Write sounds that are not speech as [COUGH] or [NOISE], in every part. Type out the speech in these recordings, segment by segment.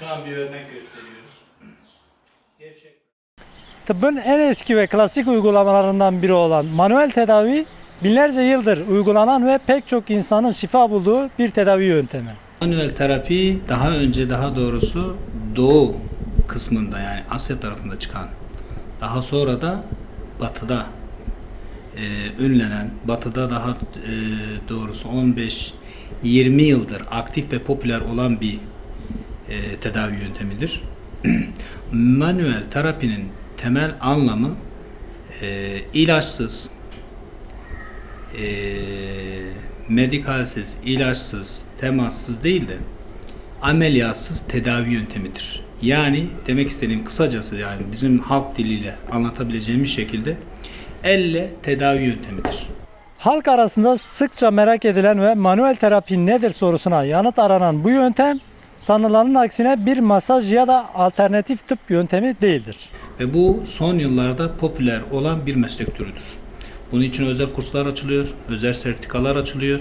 Şu an bir örnek gösteriyoruz. Gevşek. Tıbbın en eski ve klasik uygulamalarından biri olan manuel tedavi binlerce yıldır uygulanan ve pek çok insanın şifa bulduğu bir tedavi yöntemi. Manuel terapi daha önce daha doğrusu doğu kısmında yani Asya tarafında çıkan daha sonra da batıda e, ünlenen batıda daha e, doğrusu 15-20 yıldır aktif ve popüler olan bir e, tedavi yöntemidir. [CLEARS THROAT] Manuel terapinin temel anlamı e, ilaçsız, e, medikalsiz, ilaçsız, temassız değil de ameliyatsız tedavi yöntemidir. Yani demek istediğim kısacası yani bizim halk diliyle anlatabileceğimiz şekilde elle tedavi yöntemidir. Halk arasında sıkça merak edilen ve manuel terapi nedir sorusuna yanıt aranan bu yöntem sanılanın aksine bir masaj ya da alternatif tıp yöntemi değildir. Ve bu son yıllarda popüler olan bir meslek türüdür. Bunun için özel kurslar açılıyor, özel sertifikalar açılıyor.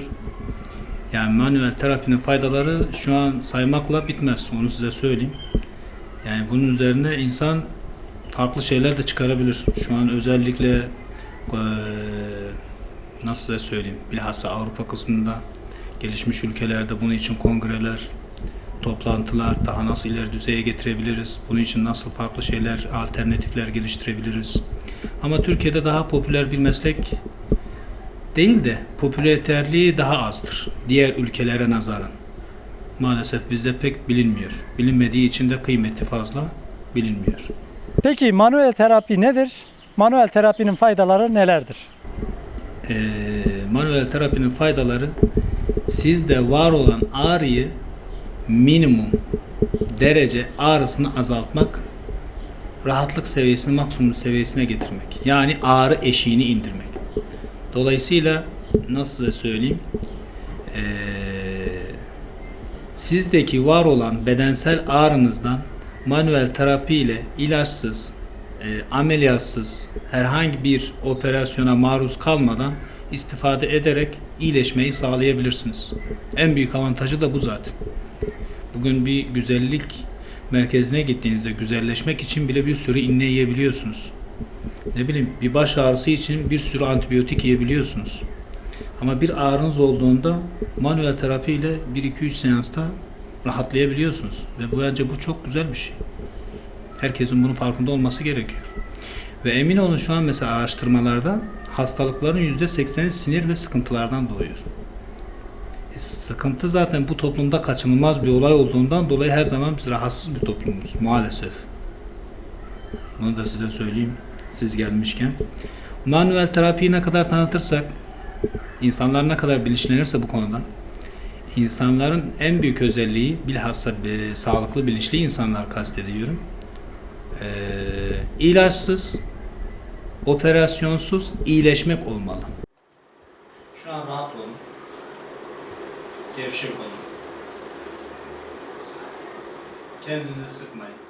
Yani manuel terapinin faydaları şu an saymakla bitmez. Onu size söyleyeyim. Yani bunun üzerine insan farklı şeyler de çıkarabilir. Şu an özellikle nasıl size söyleyeyim bilhassa Avrupa kısmında gelişmiş ülkelerde bunun için kongreler, toplantılar daha nasıl ileri düzeye getirebiliriz? Bunun için nasıl farklı şeyler, alternatifler geliştirebiliriz? Ama Türkiye'de daha popüler bir meslek değil de popülariterliği daha azdır diğer ülkelere nazaran. Maalesef bizde pek bilinmiyor. Bilinmediği için de kıymeti fazla bilinmiyor. Peki manuel terapi nedir? Manuel terapinin faydaları nelerdir? Ee, manuel terapinin faydaları sizde var olan ağrıyı minimum derece ağrısını azaltmak, rahatlık seviyesini maksimum seviyesine getirmek. Yani ağrı eşiğini indirmek. Dolayısıyla nasıl size söyleyeyim? Ee, sizdeki var olan bedensel ağrınızdan manuel terapi ile ilaçsız, e, ameliyatsız herhangi bir operasyona maruz kalmadan istifade ederek iyileşmeyi sağlayabilirsiniz. En büyük avantajı da bu zaten. Bugün bir güzellik merkezine gittiğinizde güzelleşmek için bile bir sürü inne yiyebiliyorsunuz. Ne bileyim bir baş ağrısı için bir sürü antibiyotik yiyebiliyorsunuz. Ama bir ağrınız olduğunda manuel terapi ile 1-2-3 seansta rahatlayabiliyorsunuz. Ve bu bence bu çok güzel bir şey. Herkesin bunun farkında olması gerekiyor. Ve emin olun şu an mesela araştırmalarda hastalıkların %80'i sinir ve sıkıntılardan doğuyor. Sıkıntı zaten bu toplumda kaçınılmaz bir olay olduğundan dolayı her zaman biz rahatsız bir toplumuz maalesef. Bunu da size söyleyeyim siz gelmişken. Manuel terapiyi ne kadar tanıtırsak, insanlar ne kadar bilinçlenirse bu konuda, insanların en büyük özelliği bilhassa e, sağlıklı bilinçli insanlar kastediyorum. E, ilaçsız, operasyonsuz iyileşmek olmalı. Şu an rahat olun. Gevşek olun. Kendinizi sıkmayın.